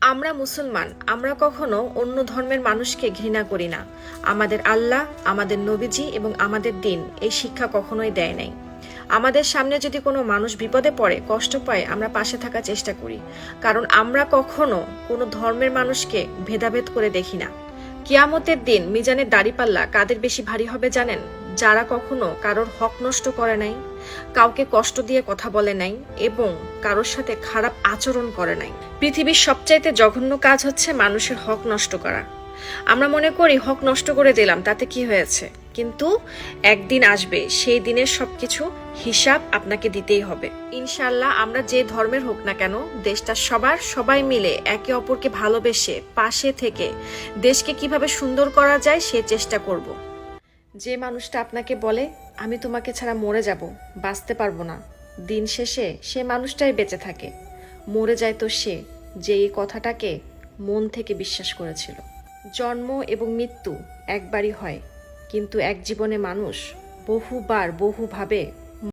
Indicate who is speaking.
Speaker 1: আমরা মুসলমান, আমরা কখনো অন্য ধর্মের মানুষকে ঘৃণা করি না। আমাদের আল্লাহ, আমাদের নবীজি এবং আমাদের দিন এই শিক্ষা কখনোই দেয় নাই। আমাদের সামনে যদি কোনো মানুষ বিপদে পড়ে, কষ্ট পায়, আমরা পাশে থাকার চেষ্টা করি। কারণ আমরা কখনো কোনো ধর্মের মানুষকে ভেদাভেদ করে দেখি না। কিয়ামতের দিন মিজানের দাড়িপাল্লা কাদের বেশি ভারী হবে জানেন? যারা কখনো কারোর হক নষ্ট করে নাই, কাউকে কষ্ট দিয়ে কথা বলে নাই এবং কারোর সাথে খারাপ আচরণ করে নাই। পৃথিবীর সবচাইতে জঘন্য কাজ হচ্ছে মানুষের হক নষ্ট করা। আমরা মনে করি হক নষ্ট করে দিলাম, তাতে কি হয়েছে? কিন্তু একদিন আসবে, সেই দিনের সবকিছু হিসাব আপনাকে দিতেই হবে। ইনশাল্লাহ আমরা যে ধর্মের হোক না কেন, দেশটা সবার সবাই মিলে একে অপরকে ভালোবেসে পাশে থেকে দেশকে কীভাবে সুন্দর করা যায় সে চেষ্টা করব। যে মানুষটা আপনাকে বলে, আমি তোমাকে ছাড়া মরে যাব, বাঁচতে পারব না। দিন শেষে সে মানুষটাই বেঁচে থাকে। মরে যায় তো সে, যে এই কথাটাকে মন থেকে বিশ্বাস করেছিল। জন্ম এবং মৃত্যু একবারই হয়, কিন্তু এক জীবনে মানুষ বহুবার বহুভাবে